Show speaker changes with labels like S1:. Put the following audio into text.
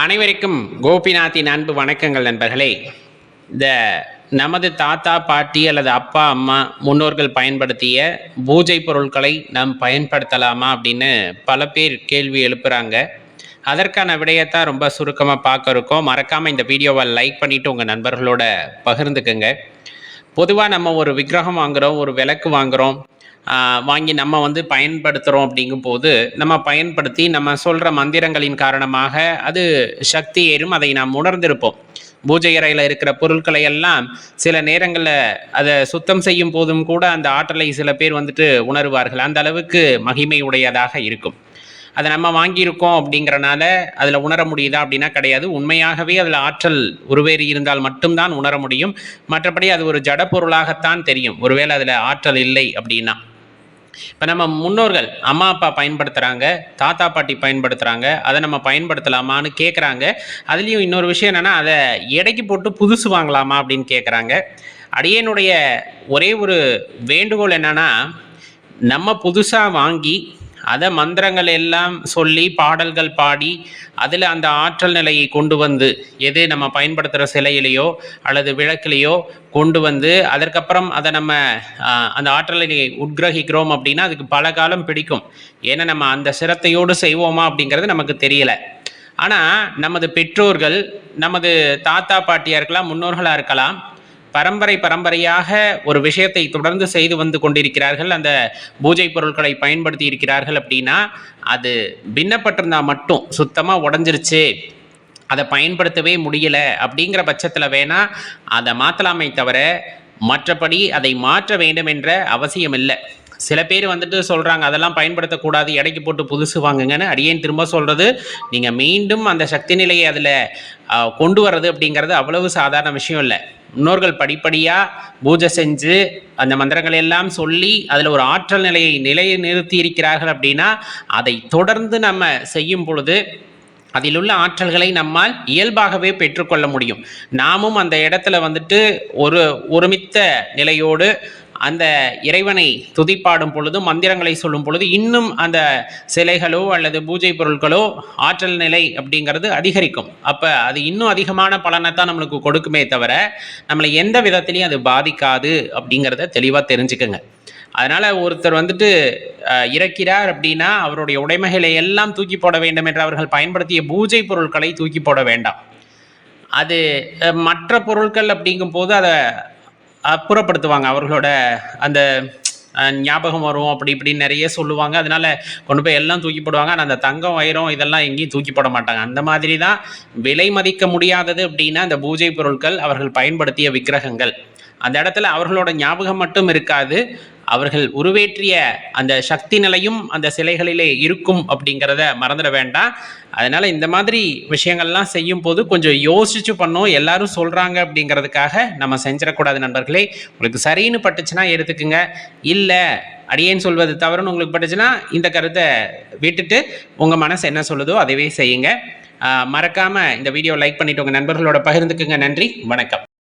S1: அனைவருக்கும் கோபிநாத்தின் அன்பு வணக்கங்கள் நண்பர்களே. இந்த நமது தாத்தா பாட்டி அல்லது அப்பா அம்மா முன்னோர்கள் பயன்படுத்திய பூஜை பொருட்களை நாம் பயன்படுத்தலாமா அப்படின்னு பல பேர் கேள்வி எழுப்புகிறாங்க அதற்கான விடயத்தான் ரொம்ப சுருக்கமாக பார்க்க இருக்கோம். மறக்காமல் இந்த வீடியோவை லைக் பண்ணிவிட்டு உங்கள் நண்பர்களோட பகிர்ந்துக்குங்க. பொதுவாக நம்ம ஒரு விக்கிரகம் வாங்குகிறோம் ஒரு விளக்கு வாங்குகிறோம் வாங்கி நம்ம வந்து பயன்படுத்துகிறோம் அப்படிங்கும்போது நம்ம பயன்படுத்தி நம்ம சொல்கிற மந்திரங்களின் காரணமாக அது சக்தி ஏறும் அதை நாம் உணர்ந்திருப்போம். பூஜை அறையில் இருக்கிற பொருட்களை எல்லாம் சில நேரங்களில் அதை சுத்தம் செய்யும் போதும் கூட அந்த ஆற்றலை சில பேர் வந்துட்டு உணர்வார்கள். அந்த அளவுக்கு மகிமை உடையதாக இருக்கும். அதை நம்ம வாங்கியிருக்கோம் அப்படிங்கிறனால அதில் உணர முடியுதா அப்படின்னா கிடையாது. உண்மையாகவே அதில் ஆற்றல் உருவேறி இருந்தால் மட்டும்தான் உணர முடியும். மற்றபடி அது ஒரு ஜட பொருளாகத்தான் தெரியும். ஒருவேளை அதில் ஆற்றல் இல்லை அப்படின்னா. இப்போ நம்ம முன்னோர்கள் அம்மா அப்பா பயன்படுத்துகிறாங்க தாத்தா பாட்டி பயன்படுத்துகிறாங்க அதை நம்ம பயன்படுத்தலாமான்னு கேட்குறாங்க அதுலேயும் இன்னொரு விஷயம் என்னென்னா அதை எடைக்கு போட்டு புதுசு வாங்கலாமா அப்படின்னு கேட்குறாங்க அடியனுடைய ஒரே ஒரு வேண்டுகோள் என்னென்னா நம்ம புதுசாக வாங்கி அதை மந்திரங்கள் எல்லாம் சொல்லி பாடல்கள் பாடி அதில் அந்த ஆற்றல் நிலையை கொண்டு வந்து எது நம்ம பயன்படுத்துகிற சிலையிலையோ அல்லது விளக்கிலையோ கொண்டு வந்து அதற்கப்புறம் அதை நம்ம அந்த ஆற்றல் நிலையை உட்கிரகிக்கிறோம் அப்படின்னா அதுக்கு பல காலம் பிடிக்கும். ஏன்னா நம்ம அந்த சிரத்தையோடு செய்வோமா அப்படிங்கிறது நமக்கு தெரியல. ஆனால் நமது பெற்றோர்கள் நமது தாத்தா பாட்டியாக இருக்கலாம் முன்னோர்களாக இருக்கலாம் பரம்பரை பரம்பரையாக ஒரு விஷயத்தை தொடர்ந்து செய்து வந்து கொண்டிருக்கிறார்கள். அந்த பூஜை பொருட்களை பயன்படுத்தி இருக்கிறார்கள் அப்படின்னா அது பின்னப்பட்டிருந்தா மட்டும் சுத்தமாக உடஞ்சிருச்சு அதை பயன்படுத்தவே முடியல அப்படிங்கிற பட்சத்தில் வேணால் அதை மாற்றலாமே தவிர மற்றபடி அதை மாற்ற வேண்டும் என்ற அவசியம் இல்லை. சில பேர் வந்துட்டு சொல்கிறாங்க அதெல்லாம் பயன்படுத்தக்கூடாது எடைக்கு போட்டு புதுசு வாங்குங்கன்னு. அடியேன் திரும்ப சொல்கிறது நீங்கள் மீண்டும் அந்த சக்தி நிலையை அதில் கொண்டு வர்றது அப்படிங்கிறது அவ்வளவு சாதாரண விஷயம் இல்லை. முன்னோர்கள் படிப்படியாக பூஜை செஞ்சு அந்த மந்திரங்களை எல்லாம் சொல்லி அதில் ஒரு ஆற்றல் நிலையை நிலையை நிறுத்தி இருக்கிறார்கள் அப்படின்னா அதை தொடர்ந்து நம்ம செய்யும் பொழுது அதில் உள்ள ஆற்றல்களை நம்மால் இயல்பாகவே பெற்றுக்கொள்ள முடியும். நாமும் அந்த இடத்துல வந்துட்டு ஒரு ஒருமித்த நிலையோடு அந்த இறைவனை துதிப்பாடும் பொழுது மந்திரங்களை சொல்லும் பொழுது இன்னும் அந்த சிலைகளோ அல்லது பூஜை பொருட்களோ ஆற்றல் நிலை அப்படிங்கிறது அதிகரிக்கும். அப்போ அது இன்னும் அதிகமான பலனை தான் நம்மளுக்கு கொடுக்குமே தவிர நம்மளை எந்த விதத்திலையும் அது பாதிக்காது அப்படிங்கிறத தெளிவாக தெரிஞ்சுக்கோங்க. அதனால் ஒருத்தர் வந்துட்டு இறக்கிறார் அப்படின்னா அவருடைய உடைமைகளை எல்லாம் தூக்கி போட வேண்டும் என்று அவர்கள் பயன்படுத்திய பூஜை பொருட்களை தூக்கி போட வேண்டாம். அது மற்ற பொருட்கள் அப்படிங்கும்போது அதை அப்புறப்படுத்துவாங்க அவர்களோட அந்த ஞாபகம் வரும் அப்படி இப்படின்னு நிறைய சொல்லுவாங்க. அதனால கொண்டு போய் எல்லாம் தூக்கி போடுவாங்க. ஆனால் அந்த தங்கம் வைரம் இதெல்லாம் எங்கேயும் தூக்கி போட மாட்டாங்க. அந்த மாதிரி தான் விலை மதிக்க முடியாதது அப்படின்னா அந்த பூஜை பொருட்கள் அவர்கள் பயன்படுத்திய விக்கிரகங்கள். அந்த இடத்துல அவர்களோட ஞாபகம் மட்டும் இருக்காது. அவர்கள் உருவேற்றிய அந்த சக்தி நிலையும் அந்த சிலைகளிலே இருக்கும் அப்படிங்கிறத மறந்துட வேண்டாம். அதனால இந்த மாதிரி விஷயங்கள்லாம் செய்யும் போது கொஞ்சம் யோசிச்சு பண்ணோம் எல்லாரும் சொல்றாங்க அப்படிங்கிறதுக்காக நம்ம செஞ்சிடக்கூடாது நண்பர்களே. உங்களுக்கு சரின்னு பட்டுச்சுன்னா எடுத்துக்குங்க. இல்லை அடியேன்னு சொல்வது தவறுன்னு உங்களுக்கு பட்டுச்சுன்னா இந்த கருத்தை விட்டுட்டு உங்கள் மனசு என்ன சொல்லுதோ அதைவே செய்யுங்க. மறக்காமல் இந்த வீடியோ லைக் பண்ணிட்டு உங்கள் நண்பர்களோட பகிர்ந்துக்குங்க. நன்றி வணக்கம்.